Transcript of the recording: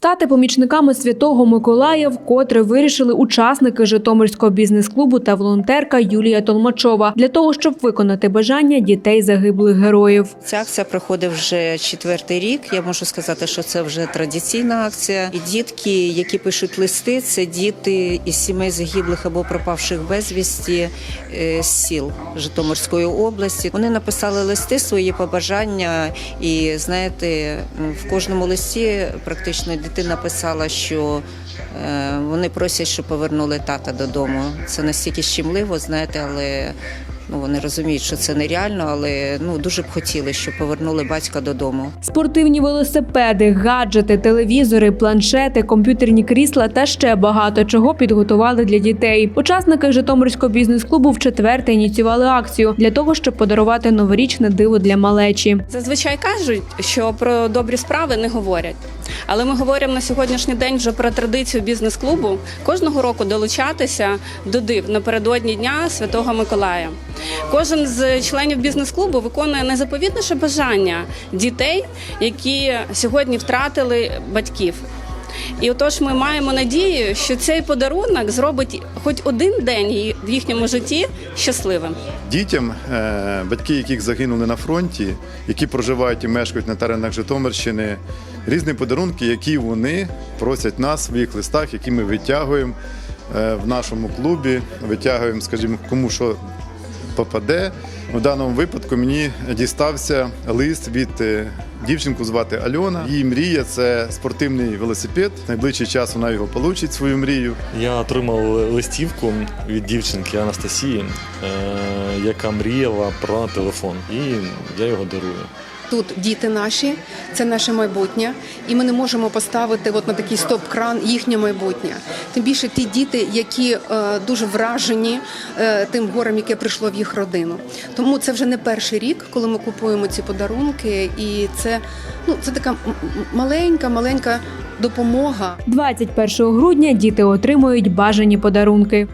Стати помічниками святого Миколая вкотре вирішили учасники Житомирського бізнес-клубу та волонтерка Юлія Толмачова для того, щоб виконати бажання дітей загиблих героїв. Ця акція проходить вже четвертий рік. Я можу сказати, що це вже традиційна акція. І дітки, які пишуть листи, це діти із сімей загиблих або пропавших безвісті е, з сіл Житомирської області. Вони написали листи, свої побажання, і знаєте, в кожному листі практично дитина писала, що е, вони просять, щоб повернули тата додому. Це настільки щемливо, знаєте, але. Ну, вони розуміють, що це нереально, але ну дуже б хотіли, щоб повернули батька додому. Спортивні велосипеди, гаджети, телевізори, планшети, комп'ютерні крісла та ще багато чого підготували для дітей. Учасники Житомирського бізнес-клубу вчетверте ініціювали акцію для того, щоб подарувати новорічне диво для малечі. Зазвичай кажуть, що про добрі справи не говорять. Але ми говоримо на сьогоднішній день вже про традицію бізнес-клубу кожного року долучатися до див напередодні дня Святого Миколая. Кожен з членів бізнес-клубу виконує найзаповітніше бажання дітей, які сьогодні втратили батьків. І отож ми маємо надію, що цей подарунок зробить хоч один день в їхньому житті щасливим. Дітям, е, батьки, яких загинули на фронті, які проживають і мешкають на теренах Житомирщини, різні подарунки, які вони просять нас в своїх листах, які ми витягуємо е, в нашому клубі, витягуємо, скажімо, кому що попаде. У даному випадку мені дістався лист від е, дівчинку звати Альона. Її мрія це спортивний велосипед. Найближчий час вона його получить, свою мрію. Я отримав листівку від дівчинки Анастасії, е, яка мріяла про телефон, і я його дарую. Тут діти наші, це наше майбутнє, і ми не можемо поставити от на такий стоп-кран їхнє майбутнє. Тим більше ті діти, які е, дуже вражені е, тим горем, яке прийшло в їх родину. Тому це вже не перший рік, коли ми купуємо ці подарунки, і це ну це така маленька, маленька допомога. 21 грудня діти отримують бажані подарунки.